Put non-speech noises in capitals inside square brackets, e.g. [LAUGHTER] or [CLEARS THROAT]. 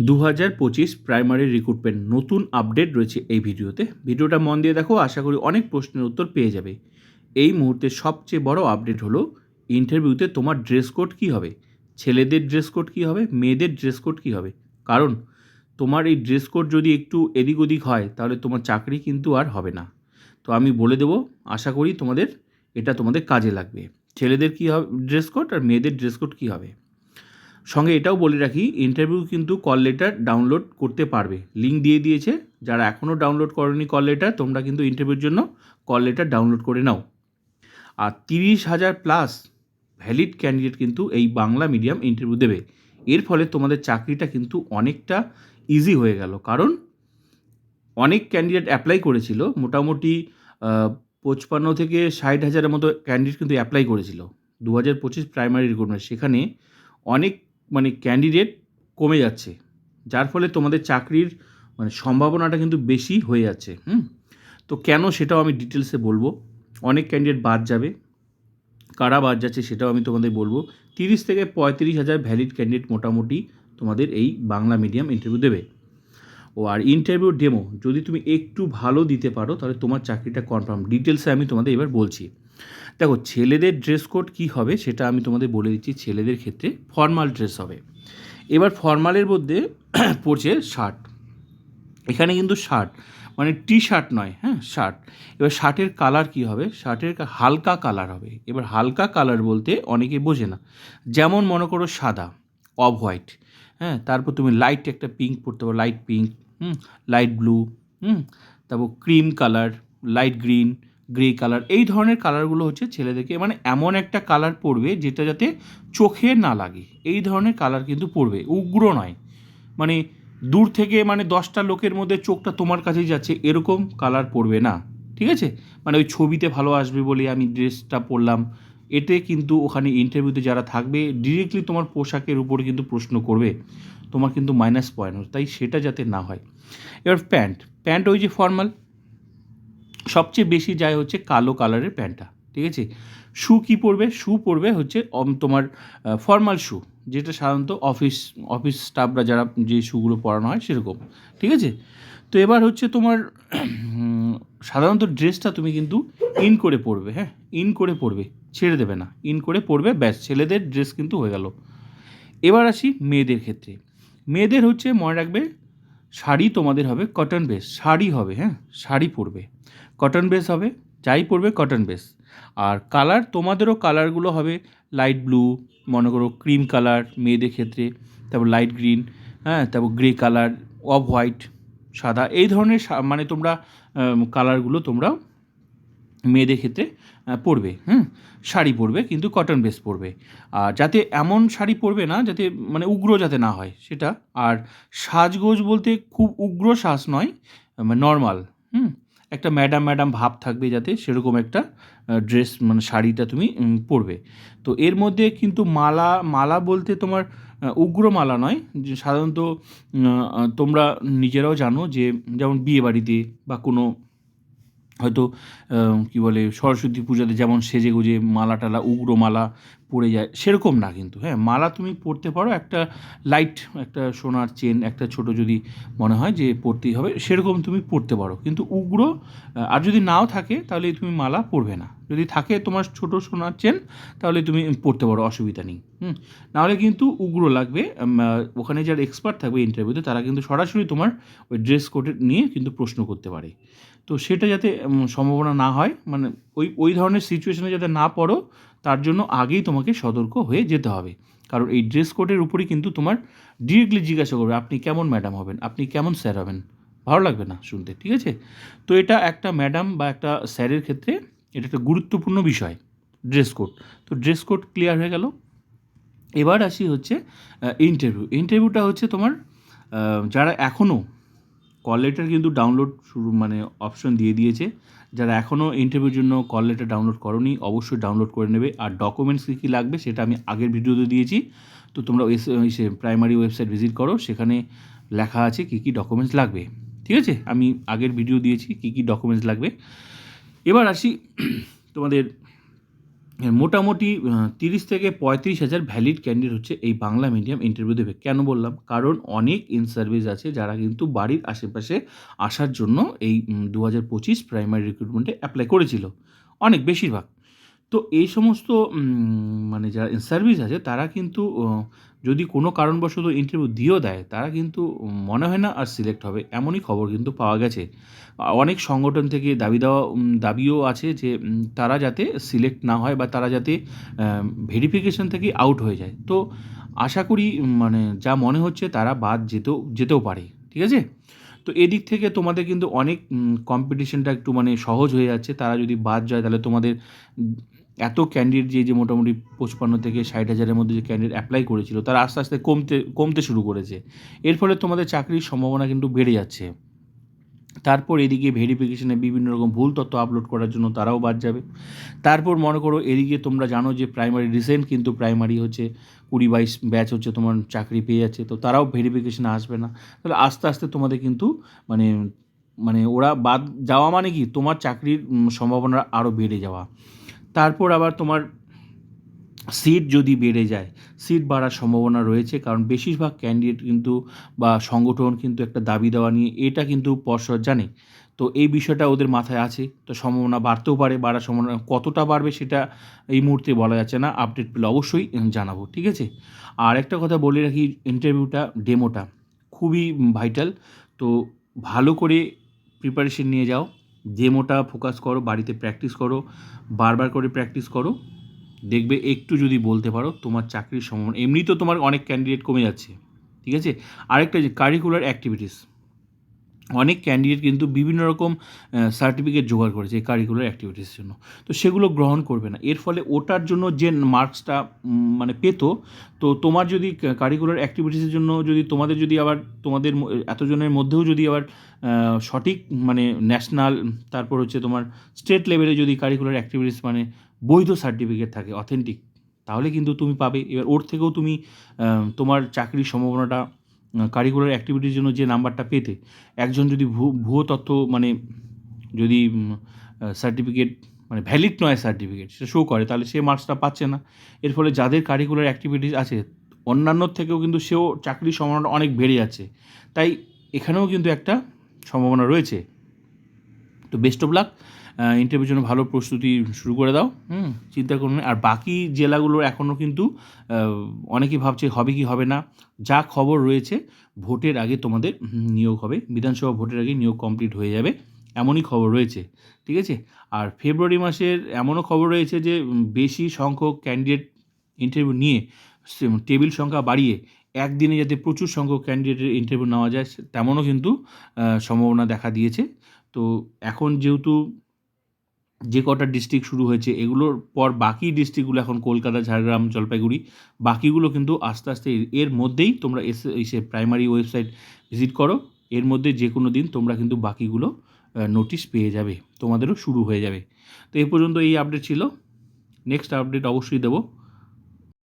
দু হাজার পঁচিশ প্রাইমারি রিক্রুটমেন্ট নতুন আপডেট রয়েছে এই ভিডিওতে। ভিডিওটা মন দিয়ে দেখো, আশা করি অনেক প্রশ্নের উত্তর পেয়ে যাবে। এই মুহূর্তে সবচেয়ে বড় আপডেট হলো, ইন্টারভিউতে তোমার ড্রেস কোড কী হবে? ছেলেদের ড্রেস কোড কী হবে? মেয়েদের ড্রেস কোড কী হবে? কারণ, তোমার এই ড্রেস কোড যদি একটু এদিক ওদিক হয়, তাহলে তোমার চাকরি কিন্তু আর হবে না। তো আমি বলে দেবো, আশা করি তোমাদের, এটা তোমাদের কাজে লাগবে। ছেলেদের কী হবে, ড্রেস কোড আর মেয়েদের ড্রেস কোড কী হবে? সঙ্গে এটাও বলে রাখি ইন্টারভিউ কিন্তু কল লেটার ডাউনলোড করতে পারবে। লিঙ্ক দিয়ে দিয়েছে, যারা এখনও ডাউনলোড করনি কল লেটার তোমরা কিন্তু ইন্টারভিউর জন্য কল লেটার ডাউনলোড করে নাও। আর তিরিশ হাজার প্লাস ভ্যালিড ক্যান্ডিডেট কিন্তু এই বাংলা মিডিয়াম ইন্টারভিউ দেবে। এর ফলে তোমাদের চাকরিটা কিন্তু অনেকটা ইজি হয়ে গেল। কারণ অনেক ক্যান্ডিডেট অ্যাপ্লাই করেছিল, মোটামুটি পঁচপান্ন থেকে ষাট হাজারের মতো ক্যান্ডিডেট কিন্তু অ্যাপ্লাই করেছিল। দু হাজার পঁচিশ প্রাইমারি রিক্রুটমেন্ট সেখানে অনেক মানে ক্যান্ডিডেট কমে যাচ্ছে। যার ফলে তোমাদের চাকরির মানে সম্ভাবনাটা কিন্তু বেশি হয়ে যাচ্ছে, হুম? তো কেন সেটাও আমি ডিটেলসে বলব। অনেক ক্যান্ডিডেট বাদ যাবে। কারা বাদ যাচ্ছে সেটাও আমি তোমাদের বলব। তিরিশ থেকে পঁয়ত্রিশ হাজার ভ্যালিড ক্যান্ডিডেট মোটামুটি তোমাদের এই বাংলা মিডিয়াম ইন্টারভিউ দেবে। ও আর ইন্টারভিউ ডেমো যদি তুমি একটু ভালো দিতে পারো, তাহলে তোমার চাকরিটা কনফার্ম ডিটেলসে আমি তোমাদের এবার বলছি। দেখো, ছেলেদের ড্রেস কোড কী হবে সেটা আমি তোমাদের বলে দিচ্ছি, ছেলেদের ক্ষেত্রে ফর্মাল ড্রেস হবে। এবার ফর্মালের মধ্যে [CLEARS THROAT] পড়ছে শার্ট এখানে কিন্তু শার্ট মানে টি শার্ট নয় হ্যাঁ শার্ট এবার শার্টের কালার কী হবে? শার্টের হালকা কালার হবে। এবার হালকা কালার বলতে অনেকে বোঝে না। যেমন মনে করো সাদা অফ হোয়াইট হ্যাঁ তারপর তুমি লাইট একটা পিঙ্ক পরতে পারো লাইট পিঙ্ক হুম লাইট ব্লু হুম, তারপর cream colour light green grey colour এই ধরনের কালারগুলো হচ্ছে ছেলেদেরকে মানে এমন একটা কালার পড়বে যেটা যাতে চোখে না লাগে। এই ধরনের কালার কিন্তু পড়বে উগ্র নয়। মানে দূর থেকে মানে দশটা লোকের মধ্যে চোখটা তোমার কাছেই যাচ্ছে, এরকম কালার পড়বে না। ঠিক আছে? মানে ওই ছবিতে ভালো আসবে বলে আমি ড্রেসটা পরলাম। এতে কিন্তু ওখানে ইন্টারভিউতে যারা থাকবে ডিরেক্টলি তোমার পোশাকের উপরে কিন্তু প্রশ্ন করবে। তোমার কিন্তু মাইনাস পয়েন্ট তাই সেটা যাতে না হয়। এবার প্যান্ট। প্যান্ট ওই যে ফর্মাল সবচেয়ে বেশি যায় হচ্ছে কালো কালারের প্যান্টটা, ঠিক আছে? শু কী পরবে? শু পরবে হচ্ছে তোমার ফর্মাল শু, যেটা সাধারণত অফিস অফিস স্টাফরা যারা যে শুগুলো পরানো হয় সেরকম, ঠিক আছে? তো এবার হচ্ছে তোমার সাধারণত ড্রেসটা তুমি কিন্তু ইন করে পরবে হ্যাঁ? ইন করে পরবে, ছেড়ে দেবে না ইন করে পরবে, ব্যাস, ছেলেদের ড্রেস কিন্তু হয়ে গেল। এবার আসি মেয়েদের ক্ষেত্রে, মেয়েদের হচ্ছে মনে রাখবে, শাড়ি তোমাদের হবে কটন বেস শাড়ি হবে হ্যাঁ? শাড়ি পরবে। কটন বেস হবে, যাই পরবে কটন বেস আর কালার তোমাদেরও কালারগুলো হবে লাইট ব্লু মনে করো ক্রিম কালার মেয়েদের ক্ষেত্রে, তারপর লাইট গ্রিন হ্যাঁ তারপর গ্রে কালার অফ হোয়াইট সাদা, এই ধরনের মানে তোমরা কালারগুলো তোমরা মেয়েদের ক্ষেত্রে পরবে, হুম? শাড়ি পরবে, কিন্তু কটন বেস পরবে। আর যাতে এমন শাড়ি পরবে না, যাতে মানে উগ্র যাতে না হয়, সেটা। আর সাজগোজ বলতে খুব উগ্র সাজ নয় নর্মাল হুম? একটা ম্যাডাম ম্যাডাম ভাব থাকবে যাতে সেরকম একটা ড্রেস মানে শাড়িটা তুমি পরবে। তো এর মধ্যে কিন্তু মালা মালা বলতে তোমার উগ্র মালা নয়। যে সাধারণত তোমরা নিজেরাও জানো যে, যেমন বিয়ে বাড়িতে বা কোনো হয়তো কী বলে, সরস্বতী পূজাতে যেমন সেজে গুজে মালা টালা, উগ্র মালা পরে যায়, সেরকম না কিন্তু হ্যাঁ? মালা তুমি পরতে পারো, একটা লাইট একটা সোনার চেন একটা ছোট যদি মনে হয় যে পরতেই হবে, সেরকম তুমি পরতে পারো। কিন্তু উগ্র আর যদি নাও থাকে, তাহলে তুমি মালা পরবে না। যদি থাকে তোমার ছোট সোনার চেন তাহলে তুমি পরতে পারো, অসুবিধা নেই, হুম? নাহলে কিন্তু উগ্র লাগবে ওখানে যারা এক্সপার্ট থাকবে ইন্টারভিউতে তারা কিন্তু সরাসরি তোমার ওই ড্রেস কোড নিয়ে কিন্তু প্রশ্ন করতে পারে। তো সেটা যাতে সম্ভাবনা না হয় মানে ওই ওই ধরনের সিচুয়েশনে যাতে না পড়ো, তার জন্য আগেই তোমাকে সতর্ক হয়ে যেতে হবে। কারণ এই ড্রেস কোডের উপরেই কিন্তু তোমার ডিরেক্টলি জিজ্ঞাসা করবে, আপনি কেমন ম্যাডাম হবেন? আপনি কেমন স্যার হবেন? ভালো লাগবে না শুনতে, ঠিক আছে? তো এটা একটা ম্যাডাম বা একটা স্যারের ক্ষেত্রে এটা একটা গুরুত্বপূর্ণ বিষয় ড্রেস কোড তো ড্রেস কোড ক্লিয়ার হয়ে গেল। এবার আসি হচ্ছে ইন্টারভিউ ইন্টারভিউটা হচ্ছে তোমার যারা এখনও কল লেটার কিন্তু ডাউনলোড শুরু মানে অপশন দিয়ে দিয়েছে। যারা এখনও ইন্টারভিউর জন্য কল লেটার ডাউনলোড করনি, অবশ্যই ডাউনলোড করে নেবে। আর ডকুমেন্টস কী কী লাগবে সেটা আমি আগের ভিডিওতে দিয়েছি। তো তোমরা প্রাইমারি ওয়েবসাইট ভিজিট করো, সেখানে লেখা আছে কী কী ডকুমেন্টস লাগবে। ঠিক আছে? আমি আগের ভিডিও দিয়েছি কী কী ডকুমেন্টস লাগবে। এবার আসি তোমাদের মোটামুটি তিরিশ থেকে পঁয়ত্রিশ হাজার ভ্যালিড ক্যান্ডিডেট হচ্ছে এই বাংলা মিডিয়াম ইন্টারভিউ দেবে। কেন বললাম? কারণ অনেক ইন সার্ভিস আছে যারা কিন্তু বাড়ির আশেপাশে আসার জন্য এই দু হাজার পঁচিশ প্রাইমারি রিক্রুটমেন্টে অ্যাপ্লাই করেছিল। অনেক, বেশিরভাগ। তো এই সমস্ত মানে যারা সার্ভিস আছে, তারা কিন্তু যদি কোনো কারণবশত ইন্টারভিউ দিয়েও দেয়, তারা কিন্তু মনে হয় না আর সিলেক্ট হবে, এমনই খবর কিন্তু পাওয়া গেছে। অনেক সংগঠন থেকে দাবি দেওয়া দাবিও আছে যে তারা যাতে সিলেক্ট না হয় বা তারা যাতে ভেরিফিকেশন থেকে আউট হয়ে যায়। তো আশা করি মানে যা মনে হচ্ছে তারা বাদ যেতেও যেতেও পারে, ঠিক আছে? তো এদিক থেকে তোমাদের কিন্তু অনেক কম্পিটিশনটা একটু মানে সহজ হয়ে যাচ্ছে, তারা যদি বাদ যায় তাহলে তোমাদের এত ক্যান্ডিডেট যে যে মোটামুটি পঁচপান্ন থেকে ষাট হাজারের মধ্যে যে ক্যান্ডিডেট অ্যাপ্লাই করেছিল, তারা আস্তে আস্তে কমতে কমতে শুরু করেছে। এর ফলে তোমাদের চাকরির সম্ভাবনা কিন্তু বেড়ে যাচ্ছে। তারপর এদিকে ভেরিফিকেশনে বিভিন্ন রকম ভুল তথ্য আপলোড করার জন্য তারাও বাদ যাবে। তারপর মনে করো এদিকে তোমরা জানো যে প্রাইমারি রিসেন্ট কিন্তু প্রাইমারি হচ্ছে কুড়ি বাইশ ব্যাচ হচ্ছে তোমার চাকরি পেয়ে যাচ্ছে, তো তারাও ভেরিফিকেশনে আসবে না। তাহলে আস্তে আস্তে তোমাদের কিন্তু মানে মানে ওরা বাদ যাওয়া মানে কি? তোমার চাকরির সম্ভাবনা আরও বেড়ে যাওয়া। তারপর আবার তোমার সিট যদি বেড়ে যায় সিট বাড়ার সম্ভাবনা রয়েছে, কারণ বেশিরভাগ ক্যান্ডিডেট কিন্তু বা সংগঠন কিন্তু একটা দাবি দেওয়া নিয়ে এটা কিন্তু পর্ষদ জানে। তো এই বিষয়টা ওদের মাথায় আছে, তো সম্ভাবনা বাড়তেও পারে, বাড়ার সম্ভাবনা কতটা বাড়বে সেটা এই মুহূর্তে বলা যাচ্ছে না আপডেট পেলে অবশ্যই জানাব, ঠিক আছে? আর একটা কথা বলে রাখি ইন্টারভিউটা ডেমোটা খুবই ভাইটাল তো ভালো করে প্রিপারেশন নিয়ে যাও ডেমোটা ফোকাস করো, বাড়িতে প্র্যাকটিস করো, বারবার করে প্র্যাকটিস করো। দেখবে একটু যদি বলতে পারো, তোমার চাকরির সম্ভাবনা এমনি তো তোমার অনেক ক্যান্ডিডেট কমে যাচ্ছে, ঠিক আছে? আরেকটা যে কারিকুলার অ্যাক্টিভিটিস অনেক ক্যান্ডিডেট কিন্তু বিভিন্ন রকম সার্টিফিকেট জোগাড় করেছে এই কারিকুলার অ্যাক্টিভিটিসের জন্য। তো সেগুলো গ্রহণ করবে না। এর ফলে ওটার জন্য যে মার্কসটা মানে পেত, তো তোমার যদি কারিকুলার অ্যাক্টিভিটিসের জন্য যদি তোমাদের যদি আবার, তোমাদের এতজনের মধ্যেও যদি আবার সঠিক মানে ন্যাশনাল তারপর হচ্ছে তোমার স্টেট লেভেলে যদি কারিকুলার অ্যাক্টিভিটিস মানে বৈধ সার্টিফিকেট থাকে অথেন্টিক তাহলে কিন্তু তুমি পাবে। এবার ওর থেকেও তুমি তোমার চাকরির সম্ভাবনাটা কারিকুলার অ্যাক্টিভিটির জন্য যে নাম্বারটা পেতে, একজন যদি ভুয়ো তথ্য মানে যদি সার্টিফিকেট মানে ভ্যালিড নয় সার্টিফিকেট সেটা শো করে, তাহলে সে মার্কসটা পাচ্ছে না। এর ফলে যাদের কারিকুলার অ্যাক্টিভিটিস আছে, অন্যান্যর থেকেও কিন্তু সেও চাকরির সম্ভাবনা অনেক বেড়ে যাচ্ছে। তাই এখানেও কিন্তু একটা সম্ভাবনা রয়েছে। তো বেস্ট অফ লাক ইন্টারভিউর জন্য ভালো প্রস্তুতি শুরু করে দাও। হুম। চিন্তা করুন আর বাকি জেলাগুলো এখনও কিন্তু অনেকেই ভাবছে হবে কি হবে না। যা খবর রয়েছে ভোটের আগে তোমাদের নিয়োগ হবে। বিধানসভা ভোটের আগে নিয়োগ কমপ্লিট হয়ে যাবে। এমনই খবর রয়েছে। ঠিক আছে? আর ফেব্রুয়ারি মাসের এমনও খবর রয়েছে যে বেশি সংখ্যক ক্যান্ডিডেট ইন্টারভিউ নিয়ে টেবিল সংখ্যা বাড়িয়ে একদিনে যাতে প্রচুর সংখ্যক ক্যান্ডিডেটের ইন্টারভিউ নেওয়া যায় তেমনও কিন্তু সম্ভাবনা দেখা দিয়েছে। তো এখন যেহেতু যে কটা ডিস্ট্রিক্ট শুরু হয়েছে, এগুলোর পর বাকি ডিস্ট্রিক্টগুলো এখন কলকাতা, ঝাড়গ্রাম, জলপাইগুড়ি, বাকিগুলো কিন্তু আস্তে আস্তে এর- মধ্যেই তোমরা এসে এসে প্রাইমারি ওয়েবসাইট ভিজিট করো। এর মধ্যে যে কোনো দিন তোমরা কিন্তু বাকিগুলো নোটিশ পেয়ে যাবে, তোমাদেরও শুরু হয়ে যাবে। তো এ পর্যন্ত এই আপডেট ছিল। নেক্সট আপডেট অবশ্যই দেবো।